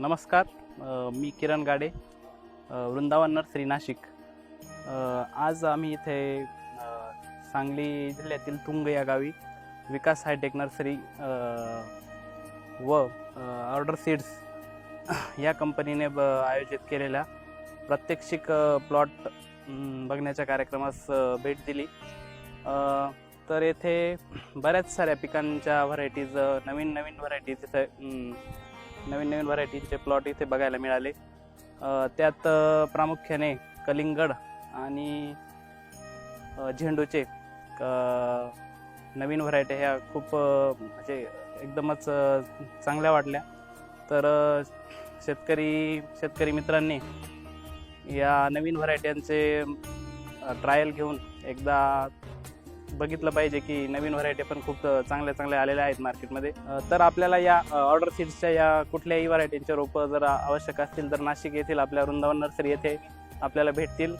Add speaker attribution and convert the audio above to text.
Speaker 1: नमस्कार मी किरण गाडे वृंदावन नर्सरी नाशिक. आज आम्ही इथे सांगली जिल्ह्यातील तुंग या गावी विकास हायटेक नर्सरी व ऑर्डर सीड्स या कंपनीने ब आयोजित केलेल्या प्रात्यक्षिक प्लॉट बघण्याच्या कार्यक्रमास भेट दिली. तर येथे बऱ्याच साऱ्या पिकांच्या व्हरायटीज नवीन नवीन व्हरायटीज इथे नवीन नवीन व्हरायटीचे प्लॉट इथे बघायला मिळाले. त्यात प्रामुख्याने कलिंगड आणि झेंडूचे नवीन व्हरायटी ह्या खूप म्हणजे एकदमच चांगल्या वाटल्या. तर शेतकरी शेतकरी मित्रांनी या नवीन व्हरायट्यांचे ट्रायल घेऊन एकदा बघितलं पाहिजे की नवीन व्हरायटी पण खूप चांगल्या चांगल्या आलेल्या आहेत मार्केटमध्ये तर आपल्याला या ऑर्डर सीड्सच्या या कुठल्याही व्हरायटींचे रोपं जर आवश्यक असतील तर नाशिक येथील आपल्या वृंदावन नर्सरी येथे आपल्याला भेटतील.